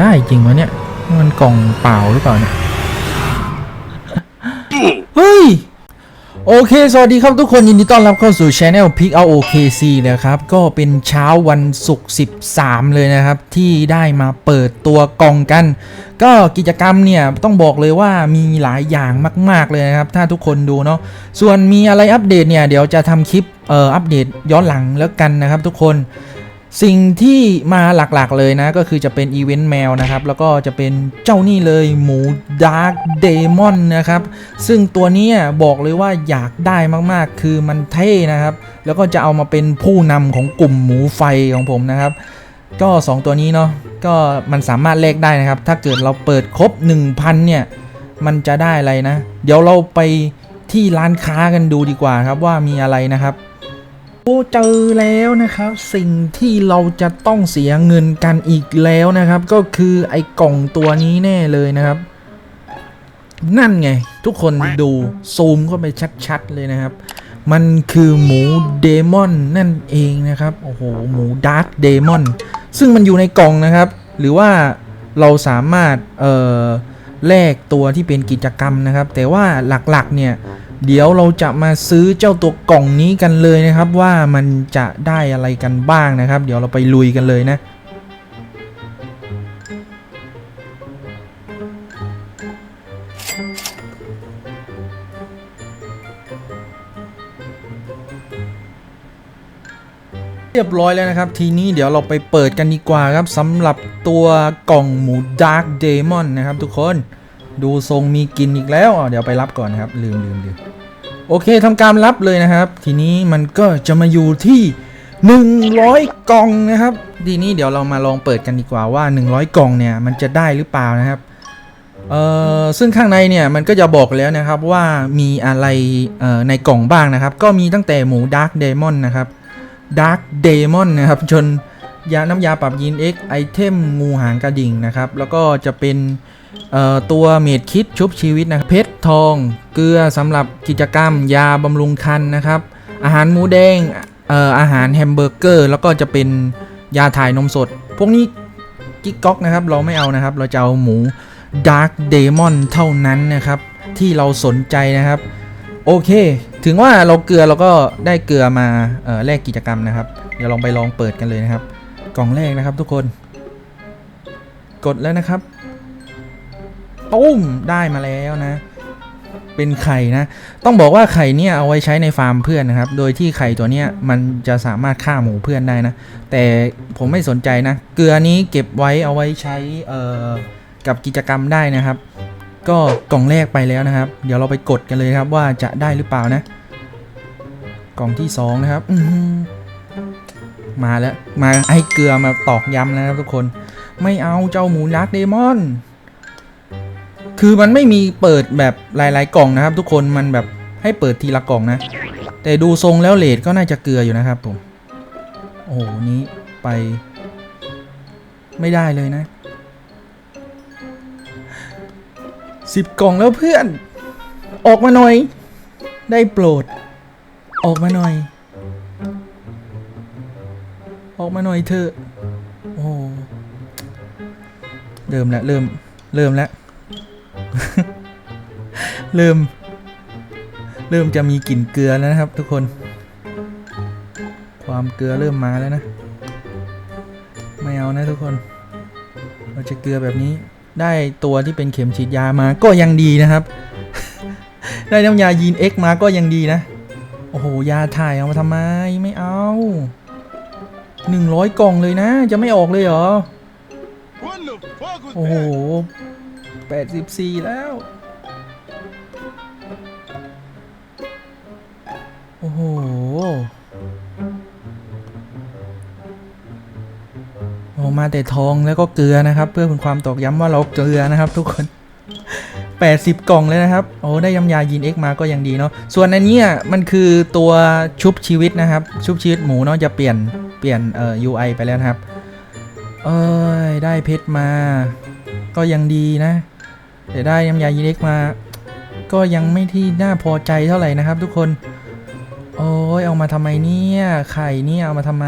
ได้จริงวะเนี่ยนี่มันกล่องเปล่าหรือเปล่าเนี่ย เฮ้ย โอเค สวัสดีครับทุกคนยินดีต้อนรับเข้าสู่ช anel Pick Out OKC นะครับ ก็เป็นเช้าวันศุกร์ 13 เลยนะครับ ที่ได้มาเปิดตัวกล่องกัน ก็กิจกรรมเนี่ย ต้องบอกเลยว่ามีหลายอย่างมาก ๆ เลยนะครับ ถ้าทุกคนดูเนาะ ส่วนมีอะไรอัปเดตเนี่ย เดี๋ยวจะทำคลิปเอ่ออัปเดตย้อนหลังแล้วกันนะครับทุกคน สิ่งที่มาหลักๆเลยนะก็คือจะเป็นอีเวนต์แมวนะครับ แล้วก็จะเป็นเจ้านี่เลยหมูดาร์กเดมอนนะครับ ซึ่งตัวนี้บอกเลยว่าอยากได้มากๆ คือมันเท่นะครับ แล้วก็จะเอามาเป็นผู้นำของกลุ่มหมูไฟของผมนะครับ ก็ 2 ตัวนี้เนาะก็มันสามารถแลกได้นะครับ ถ้าเกิดเราเปิดครบ 1,000 เนี่ย มันจะได้อะไรนะ เดี๋ยวเราไปที่ร้านค้ากันดูดีกว่าครับว่ามีอะไรนะครับ โอ้เจอแล้วนะครับ สิ่งที่เราจะต้องเสียเงินกันอีกแล้วนะครับ ก็คือไอ้กล่องตัวนี้แน่เลยนะครับ นั่นไง ทุกคนดูซูมเข้าไปชัดๆเลยนะครับ มันคือหมูเดมอนนั่นเองนะครับ โอ้โห หมูดาร์กเดมอนซึ่งมันอยู่ในกล่องนะครับ หรือว่าเราสามารถเอ่อแลกตัวที่เป็นกิจกรรมนะครับ แต่ว่าหลักๆเนี่ย เดี๋ยวเราจะมาซื้อเจ้าตัวกล่องนี้กันเลยนะครับ ว่ามันจะได้อะไรกันบ้างนะครับ เดี๋ยวเราไปลุยกันเลยนะเรียบร้อยแล้วนะครับ ทีนี้เดี๋ยวเราไปเปิดกันดีกว่าครับสำหรับตัวกล่องหมู Dark Demon นะครับทุกคน ดูทรงมีกินอีกแล้วอะเดี๋ยวไปรับก่อนนะครับ ลืมลืมลืมโอเคทำการรับเลยนะครับ ทีนี้มันก็จะมาอยู่ที่ 100 กล่องนะครับ ทีนี้เดี๋ยวเรามาลองเปิดกันดีกว่าว่า 100 กล่องเนี่ยมันจะได้หรือเปล่านะครับเอ่อซึ่งข้างในเนี่ยมันก็จะบอกแล้วนะครับว่ามีอะไรเอ่อในกล่องบ้างนะครับ ก็มีตั้งแต่หมู Dark Demon นนะครับ Dark Demon นนะครับจนยาน้ำยาปรับยีน X ไอเทมงูหางกระดิ่งนะครับ แล้วก็จะเป็น ตัวเมดคิดชุบชีวิตนะครับเพชรทอง เกลือสำหรับกิจกรรม ยาบำรุงคันนะครับ อาหารหมูแดงอออาหารแฮมเบอร์เกอร์ แล้วก็จะเป็นยาถ่ายนมสด พวกนี้กิ๊กก๊อกนะครับ เราไม่เอานะครับ เราจะเอาหมู Dark Demon เท่านั้นนะครับ ที่เราสนใจนะครับ โอเค ถึงว่าเราเกลือเราก็ได้เกลือมาออแลกกิจกรรมนะครับ เดี๋ยวลองไปลองเปิดกันเลยนะครับ กล่องแรกนะครับทุกคน กดแล้วนะครับ ตุ้มได้มาแล้วนะ เป็นไข่นะ ต้องบอกว่าไข่เนี่ยเอาไว้ใช้ในฟาร์มเพื่อนนะครับ โดยที่ไข่ตัวเนี้ยมันจะสามารถฆ่าหมูเพื่อนได้นะ แต่ผมไม่สนใจนะ เกลือนี้เก็บไว้เอาไว้ใช้เอ่อกับกิจกรรมได้นะครับ ก็กล่องแรกไปแล้วนะครับ เดี๋ยวเราไปกดกันเลยครับว่าจะได้หรือเปล่านะ กล่องที่สองนะครับมาแล้ว มาให้เกลือมาตอกย้ำแล้วนะครับทุกคน ไม่เอาเจ้าหมูยักเดมอน คือมันไม่มีเปิดแบบหลาย ๆ กล่องนะครับ ทุกคนมันแบบให้เปิดทีละกล่องนะ แต่ดูทรงแล้วเลทก็น่าจะเกลืออยู่นะครับผม โอ้โหนี้ไป ไม่ได้เลยนะสิบกล่องแล้วเพื่อน ออกมาหน่อย ได้โปรด ออกมาหน่อย ออกมาหน่อยเถอะโอ้เริ่มแล้วเริ่ม เริ่มแล้ว เริ่ม เริ่มจะมีกลิ่นเกลือแล้วนะครับ ทุกคน ความเกลือเริ่มมาแล้วนะ ไม่เอานะทุกคน เราจะเกลือแบบนี้ ได้ตัวที่เป็นเข็มฉีดยามาก็ยังดีนะครับ ได้น้ำยายีน X มาก็ยังดีนะ โอ้โห ยาถ่ายเอามาทำไม ไม่เอาหนึ่งร้อยกล่องเลยนะ จะไม่ออกเลยเหรอ โอ้โห that? แล้ว โอ้โหโอ้มาแต่ทองแล้วก็เกลือนะครับ เพื่อเป็นความตอกย้ำว่าเราเกลือนะครับทุกคน80 กล่องเลยนะครับ โอ้ ได้ยำยายีน X มาก็ยังดีเนาะ ส่วนอันนี้มันคือตัวชุบชีวิตนะครับ ชุบชีวิตหมูเนาะจะเปลี่ยน เปลี่ยนเอ่อ UI ไปแล้วนะครับ เอ้ย ได้เพชรมา ก็ยังดีนะ แต่ได้ยำยายีน X มา ก็ยังไม่ที่น่าพอใจเท่าไหร่นะครับทุกคน โอ้ยเอามาทำไมเนี่ยไข่เนี่ยเอามาทำไม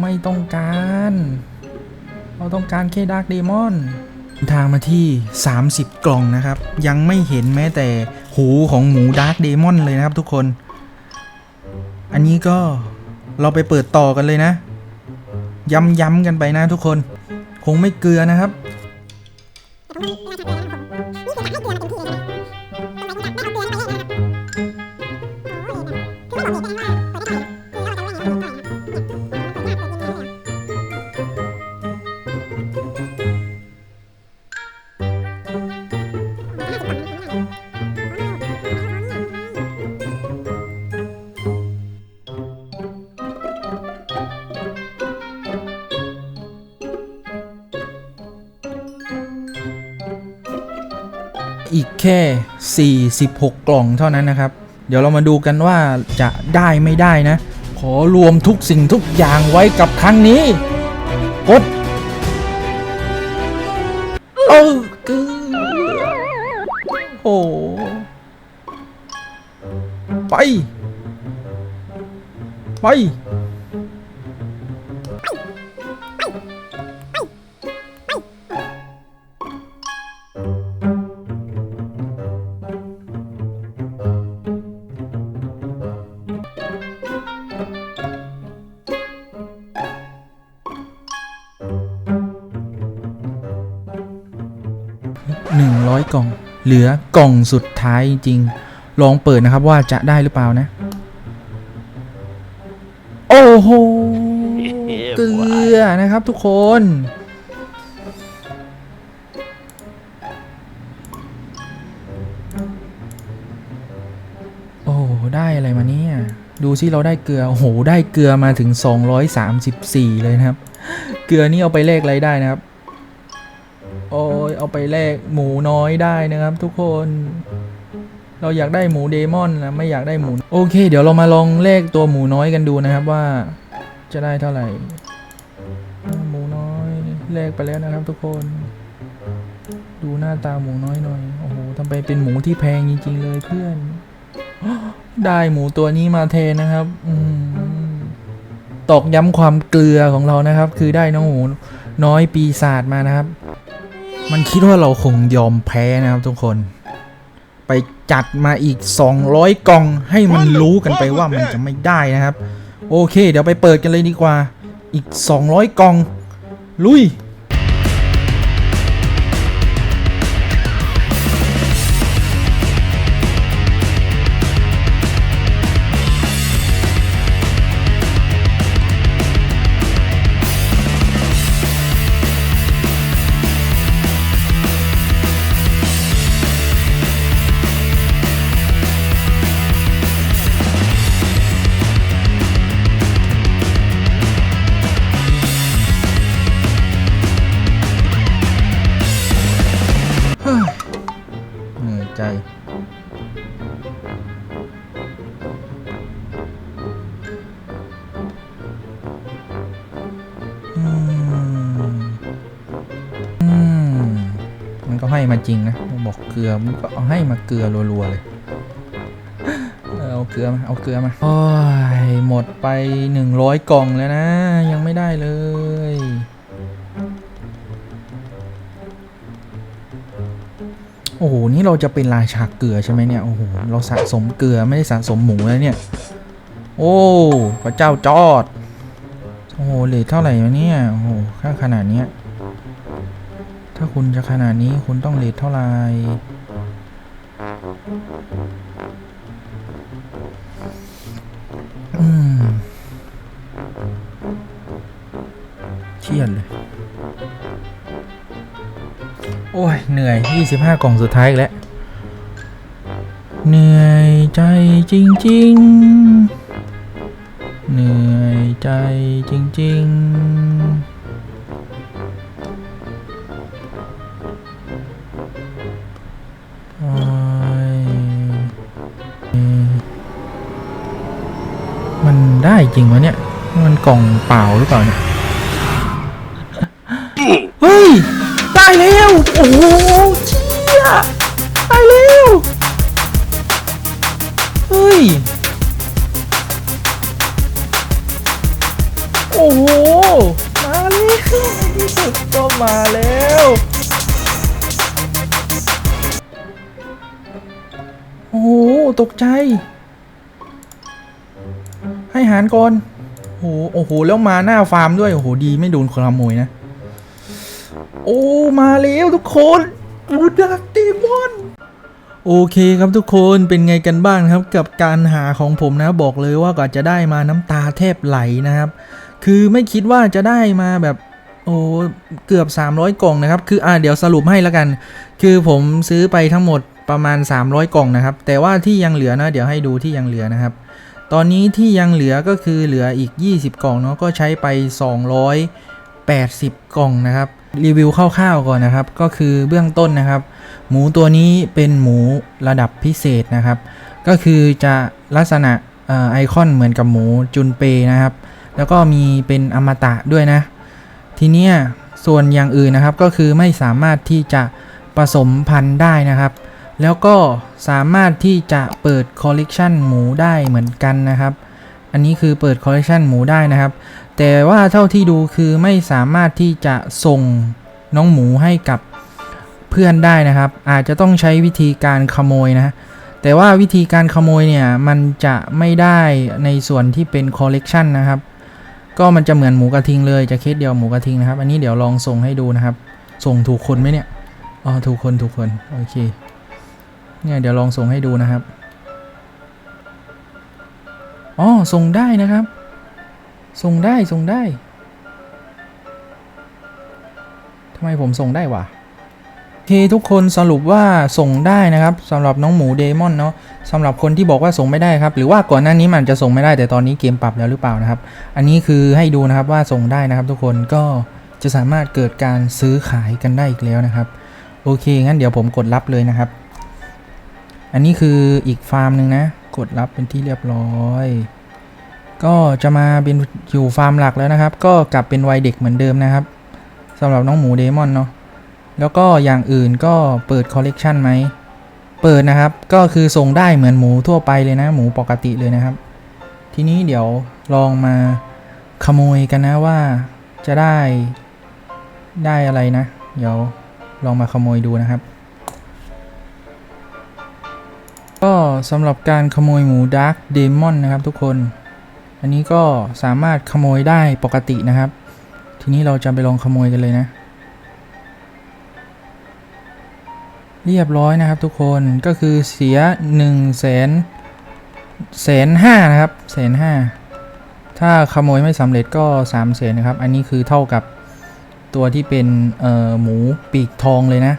ไม่ต้องการ เราต้องการแค่ดาร์กเดมอนทางมาที่ 30 กล่องนะครับ ยังไม่เห็นแม้แต่หูของหมูดาร์กเดมอนเลยนะครับทุกคน อันนี้ก็เราไปเปิดต่อกันเลยนะ ย้ำๆกันไปนะทุกคน คงไม่เกลือนะครับ อีกแค่ 46 กล่องเท่านั้นนะครับ เดี๋ยวเรามาดูกันว่าจะได้ไม่ได้นะ ขอรวมทุกสิ่งทุกอย่างไว้กับครั้งนี้ กด เออกือโอ้ไป ไป เหลือกล่องสุดท้ายจริงๆลองเปิดนะครับว่าจะได้หรือเปล่านะ โอ้โหเกลือนะครับทุกคน โอ้โหได้อะไรมาเนี่ย ดูสิเราได้เกลือ โอ้โห ได้เกลือมาถึง 234 เลยนะครับ เกลือนี่เอาไปเลขอะไรได้นะครับโอ้ย เอาไปแลกหมูน้อยได้นะครับ ทุกคน เราอยากได้หมูเดมอนนะไม่อยากได้หมูโอเค เดี๋ยวเรามาลองเลขตัวหมูน้อยกันดูนะครับว่าจะได้เท่าไหร่ หมูน้อยเลขไปแล้วนะครับ ทุกคน ดูหน้าตาหมูน้อยหน่อยโอ้โหทำไปเป็นหมูที่แพงจริงๆเลยเพื่อน ได้หมูตัวนี้มาแทนนะครับ อืตอกย้ำความเกลือของเรานะครับ คือได้น้องหมูน้อยปีศาจมานะครับ มันคิดว่าเราคงยอมแพ้นะครับทุกคน ไปจัดมาอีก 200 กล่องให้มันรู้กันไปว่ามันจะไม่ได้นะครับ โอเค เดี๋ยวไปเปิดกันเลยดีกว่า อีก 200 กล่อง ลุย ก็ให้มาจริงนะบอกเกลือมันก็เอาให้มาเกลือรัวๆเลยเอาเกลือมาเอาเกลือมาโอ้ยหมดไป 100 กล่องแล้วนะ ยังไม่ได้เลยโอ้โหนี่เราจะเป็นราชาเกลือใช่ไหมเนี่ยโอ้โหเราสะสมเกลือไม่ได้สะสมหมูแล้วเนี่ย โอ้พระเจ้าจอดโอ้โหเลทเท่าไหร่วะเนี่ยโอ้โหค่าขนาดเนี้ย ถ้าคุณจะขนาดนี้คุณต้องเลทเท่าไหร่เครียดเลย โอ้ย เหนื่อย 25 กล่องสุดท้ายอีกแล้ว เหนื่อยใจจริง ๆ เหนื่อยใจจริง ๆ จริงวะเนี่ย มันกล่องเปล่าหรือเปล่าเนี่ย เฮ้ย ได้แล้ว โอ้โหเชี่ยได้แล้ว เฮ้ย โอ้โห มาแล้วในที่สุดก็มาแล้วโอ้โห ตกใจ ให้หารก่อนโอ้โหโอ้โห แล้วมาหน้าฟาร์มด้วยโอ้โหดีไม่โดนคนขโมยนะ โอ้มาแล้วทุกคนบูดักดีมอนโอเคครับทุกคนเป็นไงกันบ้างครับกับการหาของผมนะบอกเลยว่ากว่าจะได้มาน้ำตาแทบไหลนะครับ คือไม่คิดว่าจะได้มาแบบโอ้เกือบ 300 กล่องนะครับ คืออ่าเดี๋ยวสรุปให้แล้วกัน คือผมซื้อไปทั้งหมดประมาณ 300 กล่องนะครับ แต่ว่าที่ยังเหลือนะ เดี๋ยวให้ดูที่ยังเหลือนะครับ ตอนนี้ที่ยังเหลือก็คือเหลืออีก 20 กล่องเนาะก็ใช้ไป 280 กล่องนะครับ รีวิวคร่าวๆก่อนนะครับ ก็คือเบื้องต้นนะครับ หมูตัวนี้เป็นหมูระดับพิเศษนะครับ ก็คือจะลักษณะออไอคอนเหมือนกับหมูจุนเปนะครับ แล้วก็มีเป็นอมตะด้วยนะ ทีเนี้ยส่วนอย่างอื่นนะครับก็คือไม่สามารถที่จะผสมพันธุ์ได้นะครับ แล้วก็สามารถที่จะเปิดคอลเลกชันหมูได้เหมือนกันนะครับ อันนี้คือเปิดคอลเลกชันหมูได้นะครับ แต่ว่าเท่าที่ดูคือไม่สามารถที่จะส่งน้องหมูให้กับเพื่อนได้นะครับ อาจจะต้องใช้วิธีการขโมยนะแต่ว่าวิธีการขโมยเนี่ยมันจะไม่ได้ในส่วนที่เป็นคอลเลกชันนะครับ ก็มันจะเหมือนหมูกระทิงเลยจะเคสเดียวหมูกระทิงนะครับ อันนี้เดี๋ยวลองส่งให้ดูนะครับ ส่งถูกคนไหมเนี่ยอ๋อถูกคนถูกคนโอเค เนี่ยเดี๋ยวลองส่งให้ดูนะครับอ๋อส่งได้นะครับ ส่งได้ส่งได้ทำไมผมส่งได้วะโอเคทุกคนสรุปว่าส่งได้นะครับสำหรับน้องหมูเดมอนเนาะสำหรับคนที่บอกว่าส่งไม่ได้ครับ หรือว่าก่อนหน้านี้มันจะส่งไม่ได้แต่ตอนนี้เกมปรับแล้วหรือเปล่านะครับ อันนี้คือให้ดูนะครับว่าส่งได้นะครับ ทุกคนก็จะสามารถเกิดการซื้อขายกันได้อีกแล้วนะครับ โอเคงั้นเดี๋ยวผมกดรับเลยนะครับ อันนี้คืออีกฟาร์มหนึ่งนะ กดรับเป็นที่เรียบร้อย ก็จะมาเป็นอยู่ฟาร์มหลักแล้วนะครับ ก็กลับเป็นวัยเด็กเหมือนเดิมนะครับสำหรับน้องหมูเดมอนเนาะแล้วก็อย่างอื่นก็เปิดคอลเลกชันไหม เปิดนะครับ ก็คือส่งได้เหมือนหมูทั่วไปเลยนะ หมูปกติเลยนะครับ ทีนี้เดี๋ยวลองมาขโมยกันนะว่าจะได้ได้อะไรนะ เดี๋ยวลองมาขโมยดูนะครับ ก็สำหรับการขโมยหมูดาร์กเดมอนนะครับทุกคน อันนี้ก็สามารถขโมยได้ปกตินะครับ ทีนี้เราจะไปลองขโมยกันเลยนะ เรียบร้อยนะครับทุกคนก็คือเสีย1นึ่งแสนแสนห้านะครับแสนห้าถ้าขโมยไม่สำเร็จก็3ามแสนนะครับ อันนี้คือเท่ากับตัวที่เป็นหมูปีกทองเลยนะ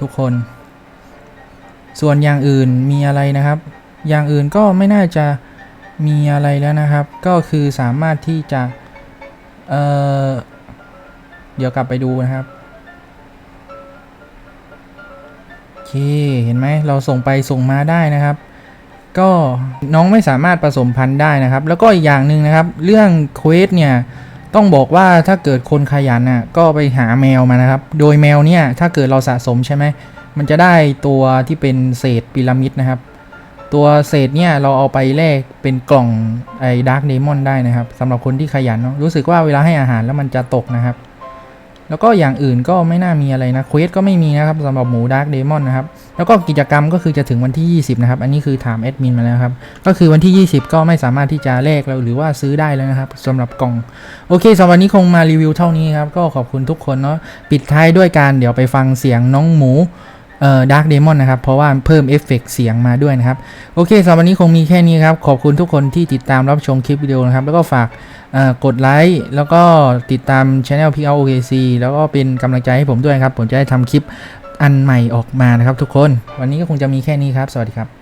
ทุกคน ส่วนอย่างอื่นมีอะไรนะครับ อย่างอื่นก็ไม่น่าจะมีอะไรแล้วนะครับ ก็คือสามารถที่จะ เอ่อ เดี๋ยวกลับไปดูนะครับโอเค เห็นไหมเราส่งไปส่งมาได้นะครับ ก็น้องไม่สามารถผสมพันธุ์ได้นะครับ แล้วก็อีกอย่างหนึ่งนะครับ เรื่องเควสเนี่ยต้องบอกว่าถ้าเกิดคนขยันน่ะก็ไปหาแมวมานะครับ โดยแมวเนี่ยถ้าเกิดเราสะสมใช่ไหม มันจะได้ตัวที่เป็นเศษพีระมิดนะครับ ตัวเศษเนี่ยเราเอาไปแลกเป็นกล่องไอ้ดาร์กเดมอนได้นะครับสำหรับคนที่ขยันเนาะรู้สึกว่าเวลาให้อาหารแล้วมันจะตกนะครับ แล้วก็อย่างอื่นก็ไม่น่ามีอะไรนะเควสก็ไม่มีนะครับสำหรับหมูดาร์กเดมอนนะครับ แล้วก็กิจกรรมก็คือจะถึงวันที่ 20 นะครับ อันนี้คือถามแอดมินมาแล้วครับ ก็คือวันที่ 20 ก็ไม่สามารถที่จะแลกแล้วหรือว่าซื้อได้แล้วนะครับสำหรับกล่อง โอเคสำหรับวันนี้คงมารีวิวเท่านี้ครับก็ขอบคุณทุกคนเนาะปิดท้ายด้วยการเดี๋ยวไปฟังเสียงน้องหมู เอ่อดาร์กเดมอนนะครับ เพราะว่าเพิ่มเอฟเฟกต์เสียงมาด้วยนะครับ โอเคสำหรับวันนี้คงมีแค่นี้ครับ ขอบคุณทุกคนที่ติดตามรับชมคลิปวิดีโอนะครับ แล้วก็ฝากเอ่อกดไลค์แล้วก็ติดตามช anel p l OKC แล้วก็เป็นกำลังใจให้ผมด้วยครับ ผมจะได้ทำคลิปอันใหม่ออกมานะครับทุกคน วันนี้ก็คงจะมีแค่นี้ครับ สวัสดีครับ